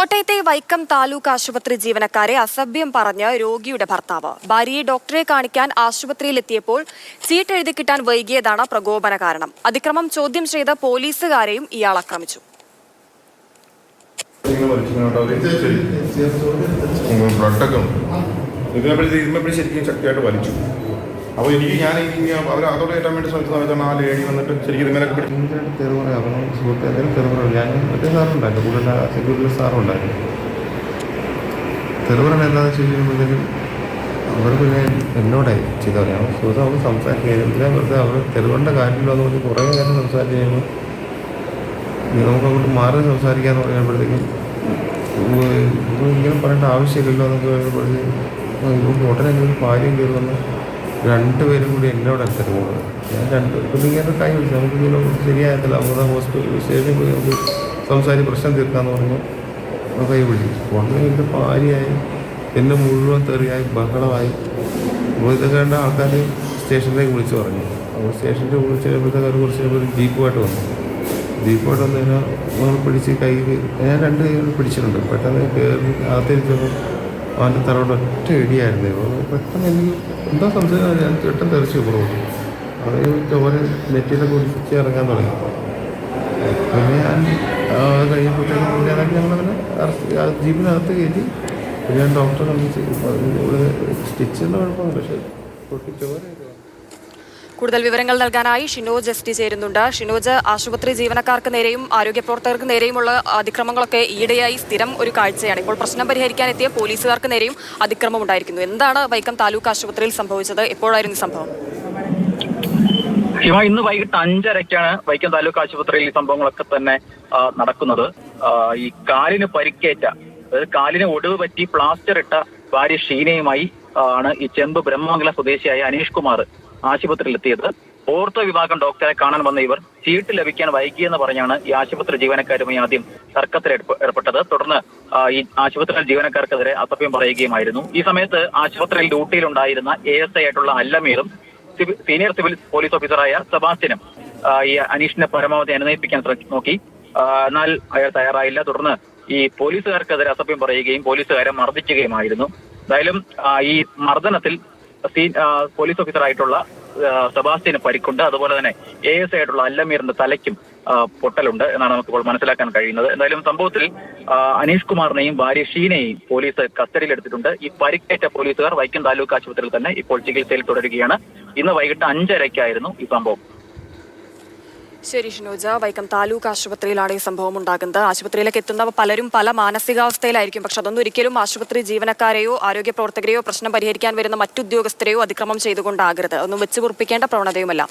കോട്ടയത്തെ വൈക്കം താലൂക്ക് ആശുപത്രി ജീവനക്കാരെ അസഭ്യം പറഞ്ഞ് രോഗിയുടെ ഭർത്താവ് ഭാര്യയെ ഡോക്ടറെ കാണിക്കാൻ ആശുപത്രിയിലെത്തിയപ്പോൾ ചീട്ട് എഴുതി കിട്ടാൻ വൈകിയതാണ് പ്രകോപന കാരണം അതിക്രമം ചോദ്യം ചെയ്ത പോലീസുകാരെയും ഇയാൾ ആക്രമിച്ചു ശരിക്കും ശക്തിയായിട്ട് വലിച്ചു അപ്പോൾ എനിക്ക് ഞാൻ അവർ അതോടെ കയറ്റാൻ വേണ്ടി ശ്രമിച്ച സമയത്താണ് ആ ലേഡി വന്നിട്ട് ശരിക്കും ഇതിങ്ങനെ പിടിച്ച് തെറുപറ തെറി പറയാം അപ്പം സുഹൃത്ത് എന്തെങ്കിലും തെറി ഞാൻ മറ്റേ സാറുണ്ടായിരുന്നു. കൂടുതൽ സെക്യൂരിറ്റി സാറുണ്ടായിരുന്നു തെറി എന്താണെന്ന് വെച്ച് കഴിയുമ്പോഴത്തേക്കും അവർ പിന്നെ എന്നോടായി ചെയ്ത പറയാം സുഹൃത്ത് അവർ സംസാരിക്കുകയായിരുന്നു എന്തിനാ വെറുതെ അവർ തെറുപറിന്റെ കാര്യമില്ല എന്ന് പറഞ്ഞ് കുറേ നേരം സംസാരിച്ച് കഴിയുമ്പോൾ നമുക്ക് അങ്ങോട്ട് മാറി സംസാരിക്കാന്ന് പറയുമ്പോഴത്തേക്കും ഇങ്ങനെ പറയേണ്ട ആവശ്യമില്ലല്ലോ എന്നൊക്കെ പറയുമ്പോഴത്തേക്കും ഇവർക്ക് ഉടനെ എന്തെങ്കിലും പാര്യം കയറി വന്ന് രണ്ടുപേരും കൂടി എന്നോട് അച്ഛനോട് ഞാൻ രണ്ട് ഇങ്ങനെ കൈ വിളിച്ചു നമുക്ക് ഇങ്ങനെ ശരിയായത്തില്ല നമുക്ക് ഹോസ്പിറ്റൽ സ്റ്റേഷനിൽ പോയി നമുക്ക് സംസാരിച്ച് പ്രശ്നം തീർക്കാന്ന് പറഞ്ഞു. അപ്പോൾ കൈ വിളിച്ചു ഉടനെ എന്റെ ഭാര്യയായി. എന്നെ മുഴുവൻ തെറിയായി ബഹളമായി. അപ്പോൾ ഇതൊക്കെ കണ്ട ആൾക്കാർ സ്റ്റേഷനിലേക്ക് വിളിച്ചു പറഞ്ഞു. അപ്പോൾ സ്റ്റേഷനിൽ വിളിച്ച് കഴിയുമ്പോഴത്തേക്ക് അവർ കുറച്ച് കഴിയുമ്പോൾ ജീപ്പുമായിട്ട് വന്നു. ജീപ്പുമായിട്ട് വന്നു കഴിഞ്ഞാൽ നമ്മൾ പിടിച്ച് കൈ ഞാൻ രണ്ട് കൈ പിടിച്ചിട്ടുണ്ട്. പെട്ടെന്ന് കയറി അകത്തിരിച്ചപ്പോൾ അവന്റെ തറയോട് ഒറ്റ ഇടിയായിരുന്നു. പെട്ടെന്ന് എനിക്ക് എന്താ സംശയം ഞാൻ ചേട്ടൻ തെറിച്ചു പോകും അത് ചോര നെറ്റിയിലൊക്കെ ഒടിച്ച് ഇറങ്ങാൻ തുടങ്ങി. പിന്നെ ഞാൻ കഴിയുമ്പോഴത്തേക്കും ഞങ്ങളങ്ങനെ അറസ്റ്റ് ജീപ്പിനകത്ത് കയറ്റി. പിന്നെ ഞാൻ ഡോക്ടറെ കാണിച്ച് സ്റ്റിച്ചിന്റെ കുഴപ്പമില്ല പക്ഷേ പൊട്ടി കൂടുതൽ വിവരങ്ങൾ നൽകാനായി ഷിനോജ് എസ് ടി ചേരുന്നുണ്ട് ഷിനോജ് ആശുപത്രി ജീവനക്കാർക്ക് നേരെയും ആരോഗ്യ പ്രവർത്തകർക്ക് നേരെയുമുള്ള അതിക്രമങ്ങളൊക്കെ ഈയിടെയായി സ്ഥിരം ഒരു കാഴ്ചയാണ്. ഇപ്പോൾ പ്രശ്നം പരിഹരിക്കാൻ എത്തിയ പോലീസുകാർക്ക് നേരെയും അതിക്രമം ഉണ്ടായിരിക്കുന്നു എന്താണ് വൈക്കം താലൂക്ക് ആശുപത്രിയിൽ സംഭവിച്ചത്? എപ്പോഴായിരുന്നു സംഭവം? ഹിമ ഇന്ന് വൈകിട്ട് അഞ്ചരയ്ക്കാണ് വൈക്കം താലൂക്ക് ആശുപത്രിയിൽ ഈ സംഭവങ്ങളൊക്കെ തന്നെ നടക്കുന്നത്. ഈ കാലിന് പരിക്കേറ്റ അതായത് കാലിന് ഒടിവ് പറ്റി പ്ലാസ്റ്റർ ഇട്ട ഭാര്യ ഷീനയുമായി ആണ് ഈ ചെമ്പ് ബ്രഹ്മമംഗലം സ്വദേശിയായ അനീഷ് കുമാർ. ആശുപത്രിയിൽ എത്തിയത് ഓർത്തോ വിഭാഗം ഡോക്ടറെ കാണാൻ വന്ന ഇവർ ചീട്ട് ലഭിക്കാൻ വൈകിയെന്ന് പറഞ്ഞാണ് ഈ ആശുപത്രി ജീവനക്കാരുമായി ആദ്യം തർക്കത്തിൽ ഏർപ്പെ- ഏർപ്പെട്ടത്. തുടർന്ന് ഈ ആശുപത്രി ജീവനക്കാർക്കെതിരെ അസഭ്യം പറയുകയുമായിരുന്നു. ഈ സമയത്ത് ആശുപത്രിയിൽ ഡ്യൂട്ടിയിലുണ്ടായിരുന്ന എ എസ് ഐ ആയിട്ടുള്ള അല്ലമീറും സീനിയർ സിവിൽ പോലീസ് ഓഫീസറായ സെബാസ്റ്റ്യനും ഈ അനീഷിനെ പരമാവധി അനുനയിപ്പിക്കാൻ നോക്കി. എന്നാൽ അയാൾ തയ്യാറായില്ല. തുടർന്ന് ഈ പോലീസുകാർക്കെതിരെ അസഭ്യം പറയുകയും പോലീസുകാരെ മർദ്ദിക്കുകയുമായിരുന്നു. എന്തായാലും ഈ മർദ്ദനത്തിൽ പോലീസ് ഓഫീസറായിട്ടുള്ള സെബാസ്റ്റ്യന് പരിക്കുണ്ട്. അതുപോലെ തന്നെ എ എസ് ആയിട്ടുള്ള അല്ലമീറിന്റെ തലയ്ക്കും പൊട്ടലുണ്ട് എന്നാണ് നമുക്ക് ഇപ്പോൾ മനസ്സിലാക്കാൻ കഴിയുന്നത്. എന്തായാലും സംഭവത്തിൽ അനീഷ് കുമാറിനെയും ഭാര്യ ഷീനെയും പോലീസ് കസ്റ്റഡിയിലെടുത്തിട്ടുണ്ട്. ഈ പരിക്കേറ്റ പോലീസുകാർ വൈക്കം താലൂക്ക് ആശുപത്രിയിൽ തന്നെ ഇപ്പോൾ ചികിത്സയിൽ തുടരുകയാണ്. ഇന്ന് വൈകിട്ട് അഞ്ചരയ്ക്കായിരുന്നു ഈ സംഭവം. ശരി ഷിനോജ. വൈക്കം താലൂക്ക് ആശുപത്രിയിലാണ് ഈ സംഭവം ഉണ്ടാകുന്നത്. ആശുപത്രിയിലേക്ക് എത്തുന്ന പലരും പല മാനസികാവസ്ഥയിലായിരിക്കും. പക്ഷെ അതൊന്നും ഒരിക്കലും ആശുപത്രി ജീവനക്കാരെയോ ആരോഗ്യ പ്രവർത്തകരെയോ പ്രശ്നം പരിഹരിക്കാൻ വരുന്ന മറ്റുദ്യോഗസ്ഥരെയോ അതിക്രമം ചെയ്തുകൊണ്ടാകരുത്. ഒന്നും വെച്ചുപുറപ്പിക്കേണ്ട പ്രവണതയുമല്ല.